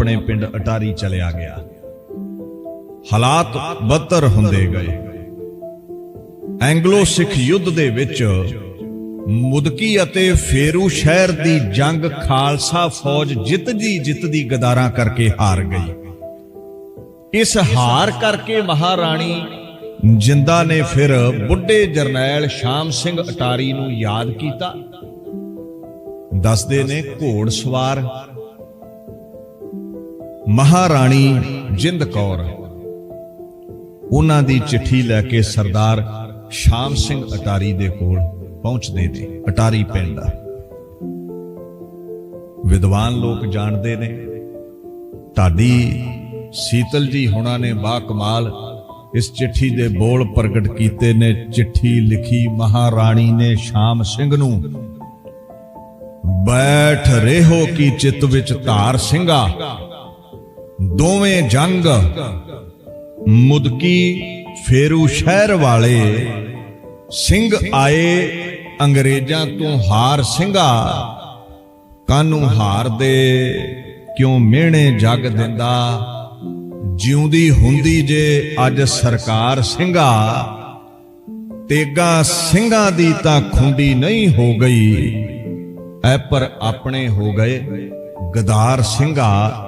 ਆਪਣੇ ਪਿੰਡ ਅਟਾਰੀ ਚਲਿਆ ਗਿਆ। ਹਾਲਾਤ ਬਦਤਰ ਹੁੰਦੇ ਗਏ। ਐਂਗਲੋ ਸਿੱਖ ਯੁੱਧ ਦੇ ਵਿੱਚ ਮੁਦਕੀ ਅਤੇ ਫੇਰੂ ਸ਼ਹਿਰ ਦੀ ਜੰਗ ਖਾਲਸਾ ਫੌਜ ਜਿੱਤਦੀ ਜਿੱਤਦੀ ਗਦਾਰਾਂ ਕਰਕੇ ਹਾਰ ਗਈ। ਇਸ ਹਾਰ ਕਰਕੇ ਮਹਾਰਾਣੀ ਜਿੰਦਾ ਨੇ ਫਿਰ ਬੁੱਢੇ ਜਰਨੈਲ ਸ਼ਾਮ ਸਿੰਘ ਅਟਾਰੀ ਨੂੰ ਯਾਦ ਕੀਤਾ। ਦੱਸਦੇ ਨੇ ਘੋੜ ਸਵਾਰ ਮਹਾਰਾਣੀ ਜਿੰਦ ਕੌਰ। ਉਹਨਾਂ ਦੀ ਚਿੱਠੀ ਲੈ ਕੇ ਸਰਦਾਰ ਸ਼ਾਮ ਸਿੰਘ ਅਟਾਰੀ ਦੇ ਕੋਲ ਪਹੁੰਚਦੇ ਨੇ, ਅਟਾਰੀ ਪਿੰਡ ਵਿਦਵਾਨ ਲੋਕ ਜਾਣਦੇ ਨੇ ਢਾਡੀ ਸੀਤਲ ਜੀ ਹੁਣਾਂ ਨੇ ਬਾ ਕਮਾਲ, ਇਸ ਚਿੱਠੀ ਦੇ ਬੋਲ ਪ੍ਰਗਟ ਕੀਤੇ ਨੇ, ਚਿੱਠੀ ਲਿਖੀ ਮਹਾਰਾਣੀ ਨੇ ਸ਼ਾਮ ਸਿੰਘ ਨੂੰ। ਬੈਠ ਰਹੋ ਕੀ ਚਿੱਤ ਵਿੱਚ ਧਾਰ ਸਿੰਘਾ ਦੋਵੇਂ ਜੰਗ। ਮੁਦਕੀ ਫੇਰੂ ਸ਼ਹਿਰ ਵਾਲੇ ਸਿੰਘ ਆਏ ਅੰਗਰੇਜ਼ਾਂ ਤੋਂ ਹਾਰ ਸਿੰਘਾ। ਕਾਨੂੰ ਹਾਰ ਦੇ, ਕਿਉਂ ਮਿਹਣੇ ਜਗ ਦਿੰਦਾ? ਜਿਉਂਦੀ ਹੁੰਦੀ ਜੇ ਅੱਜ ਸਰਕਾਰ ਸਿੰਘਾ। ਤੇਗਾ ਸਿੰਘਾਂ ਦੀ ਤਾਂ ਖੁੰਡੀ ਨਹੀਂ ਹੋ ਗਈ। ਐ ਪਰ ਆਪਣੇ ਹੋ ਗਏ ਗਦਾਰ ਸਿੰਘਾ।